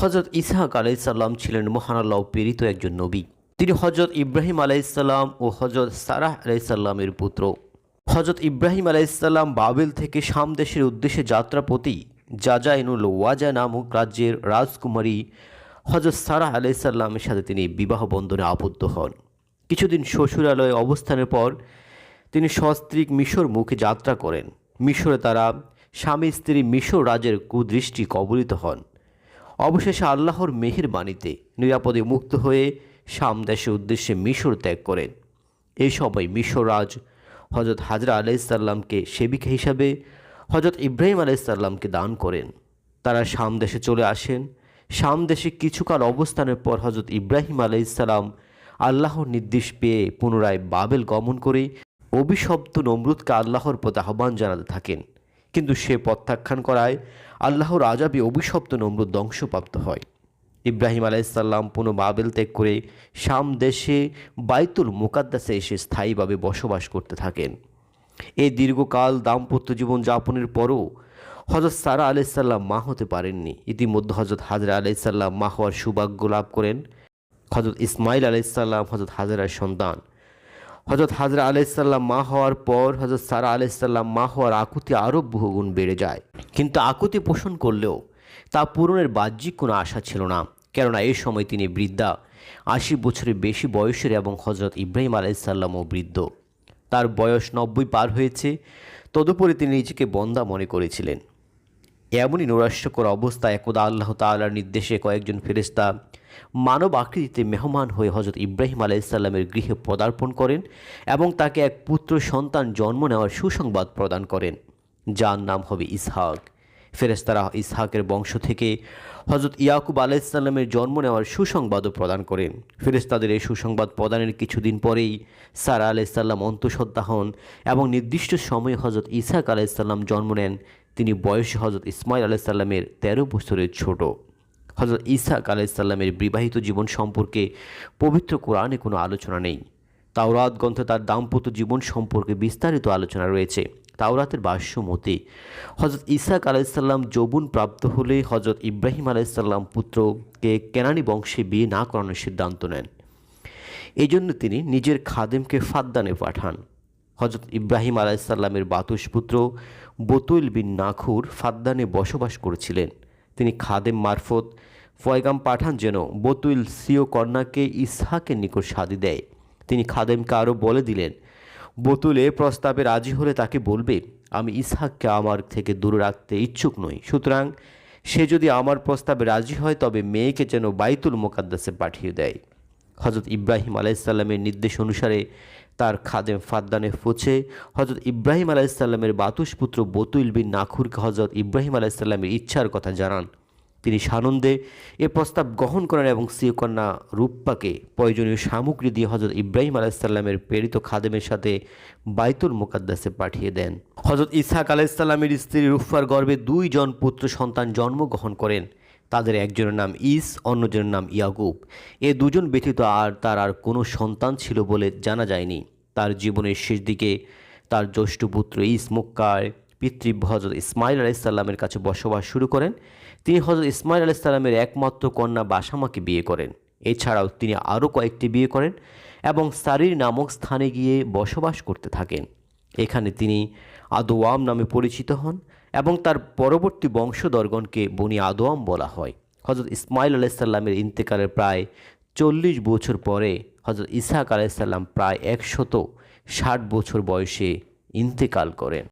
হজরত ইসহাক আলাইসাল্লাম ছিলেন মহান আল্লাহ প্রেরিত একজন নবী। তিনি হজরত ইব্রাহিম আলাইসাল্লাম ও হজরত সারাহ আলাইসাল্লামের পুত্র। হজরত ইব্রাহিম আলাইসাল্লাম বাবেল থেকে শাম দেশের উদ্দেশ্যে যাত্রাপতি জাজাইনুল ওয়াজা নামক রাজ্যের রাজকুমারী হজরত সারাহ আলাইসাল্লামের সাথে তিনি বিবাহ বন্ধনে আবদ্ধ হন। কিছুদিন শ্বশুরালয়ে অবস্থানের পর তিনি সস্ত্রীক মিশর মুখে যাত্রা করেন। মিশরে তারা স্বামী স্ত্রী মিশর রাজের কুদৃষ্টি কবলিত হন। অবশেষে আল্লাহর মেহের বাণীতে নিরাপদে মুক্ত হয়ে সামদেশের উদ্দেশ্যে মিশর ত্যাগ করেন। এই সময় মিশর রাজ হজরত হাজরা আলাইসাল্লামকে সেবিকা হিসাবে হজরত ইব্রাহিম আলাইসাল্লামকে দান করেন। তারা সামদেশে চলে আসেন। সামদেশে কিছুকাল অবস্থানের পর হজরত ইব্রাহিম আলাইসাল্লাম আল্লাহর নির্দেশ পেয়ে পুনরায় বাবেল গমন করে অভিশপ্ত নমরুদকে আল্লাহর পথে আহ্বান জানাতে থাকেন। কিন্তু সে প্রত্যাখ্যান করায় আল্লাহর আজাবে অভিশপ্ত নমরুদ ধ্বংসপ্রাপ্ত হয়। ইব্রাহিম আলাইসাল্লাম পুনঃ বাবেল ত্যাগ করে শাম দেশে বাইতুল মুকাদ্দাসে এসে স্থায়ীভাবে বসবাস করতে থাকেন। এই দীর্ঘকাল দাম্পত্য জীবন যাপনের পরও হজরত সারা আলাইসাল্লাম মা হতে পারেননি। ইতিমধ্যে হজরত হাজরা আলাইসাল্লাম মা হওয়ার সৌভাগ্য লাভ করেন। হজরত ইসমাইল আলাইসাল্লাম হজরত হাজরার সন্তান। হজরত হাজরা আলাইসাল্লাম মা হওয়ার পর হজরত সারা আলাইসাল্লাম মা হওয়ার আকুতি আরও বহুগুণ বেড়ে যায়। কিন্তু আকুতি পোষণ করলেও তা পূরণের বাহ্যিক কোনো আশা ছিল না। কেননা এই সময় তিনি বৃদ্ধা, আশি বছরের বেশি বয়সের এবং হজরত ইব্রাহিম আলাইসাল্লামও বৃদ্ধ। তার বয়স নব্বই পার হয়েছে, তদুপরি তিনি নিজেকে বন্দা মনে করেছিলেন। এমনই নৈরাশ্যকর অবস্থা একদা আল্লাহ তাআলার নির্দেশে কয়েকজন ফেরেস্তা মানব আকৃতিতে মেহমান হয়ে হজরত ইব্রাহিম আলাইসাল্লামের গৃহে পদার্পণ করেন এবং তাকে এক পুত্র সন্তান জন্ম নেওয়ার সুসংবাদ প্রদান করেন, যার নাম হবে ইসহাক। ফেরেস্তারা ইসহাকের বংশ থেকে হজরত ইয়াকুব আলাইসাল্লামের জন্ম নেওয়ার সুসংবাদও প্রদান করেন। ফেরেস্তাদের এই সুসংবাদ প্রদানের কিছুদিন পরেই সারা আলাইসাল্লাম অন্তঃসত্ত্বা হন এবং নির্দিষ্ট সময়ে হজরত ইসহাক আলাইসাল্লাম জন্ম নেন। তিনি বয়সে হজরত ইসমাইল আলাইসাল্লামের তেরো বছরের ছোট। হজরত ইসাক আলাইসাল্লামের বিবাহিত জীবন সম্পর্কে পবিত্র কোরআনে কোনো আলোচনা নেই। তাওরাত গ্রন্থে তার দাম্পত্য জীবন সম্পর্কে বিস্তারিত আলোচনা রয়েছে। তাওরাতের ভাষ্য মতে হজরত ইসাক আলাইসাল্লাম যৌবন প্রাপ্ত হলে হজরত ইব্রাহিম আলাইসাল্লাম পুত্রকে কেনানি বংশে বিয়ে না করানোর সিদ্ধান্ত নেন। এই জন্য তিনি নিজের খাদেমকে ফাদ্দানে পাঠান। হজরত ইব্রাহিম আলাইসাল্লামের বাতুস পুত্র বতুল বিন নাখুর ফাদ্দানে বসবাস করেছিলেন। তিনি খাদেম মারফত ফয়গাম পাঠান যেন বতুল সিও কন্যাকে ইসহাকের নিকট সাদি দেয়। তিনি খাদেমকে আরও বলে দিলেন বতুল প্রস্তাবে রাজি হলে তাকে বলবে, আমি ইসহাককে আমার থেকে দূরে রাখতে ইচ্ছুক নই। সুতরাং সে যদি আমার প্রস্তাবে রাজি হয়, তবে মেয়েকে যেন বাইতুল মোকাদ্দাসে পাঠিয়ে দেয়। হজরত ইব্রাহিম আলাইসাল্লামের নির্দেশ অনুসারে তার খাদেম ফাদ্দানে ফুছে হজরত ইব্রাহিম আলাইসাল্লামের বাতুস পুত্র বতুল বিন নাখুরকে হজরত ইব্রাহিম আলাইসাল্লামের ইচ্ছার কথা জানান। তিনি সানন্দে এ প্রস্তাব গ্রহণ করেন এবং সিয়কন্যা রূপ্পাকে প্রয়োজনীয় সামগ্রী দিয়ে হজরত ইব্রাহিম আলাইসাল্লামের প্রেরিত খাদেমের সাথে বাইতুল মুকাদ্দাসে পাঠিয়ে দেন। হজরত ইসহাক আলাইসাল্লামের স্ত্রী রুফার গর্ভে দুইজন পুত্র সন্তান জন্মগ্রহণ করেন। তাদের একজনের নাম ইস অন্যজনের নাম ইয়াকুব। এ দুজন ব্যতীত আর তার আর কোনো সন্তান ছিল বলে জানা যায়নি। তার জীবনের শেষ দিকে তার জ্যৈষ্ঠ পুত্র ইস মুক্কার পিতৃব্য হজরত ইসমাইল আলাইসাল্লামের কাছে বসবাস শুরু করেন। তিনি হজরত ইসমাইল আলাইসাল্লামের একমাত্র কন্যা বাসামাকে বিয়ে করেন। এছাড়াও তিনি আরও কয়েকটি বিয়ে করেন এবং সারির নামক স্থানে গিয়ে বসবাস করতে থাকেন। এখানে তিনি আদোয়াম নামে পরিচিত হন এবং তার পরবর্তী বংশধরগণকে বনি আদোয়াম বলা হয়। হজরত ইসমাইল আলাইসাল্লামের ইন্তেকালের প্রায় চল্লিশ বছর পরে হজরত ইসাহাক আলাইসাল্লাম প্রায় একশত ষাট বছর বয়সে ইন্তেকাল করেন।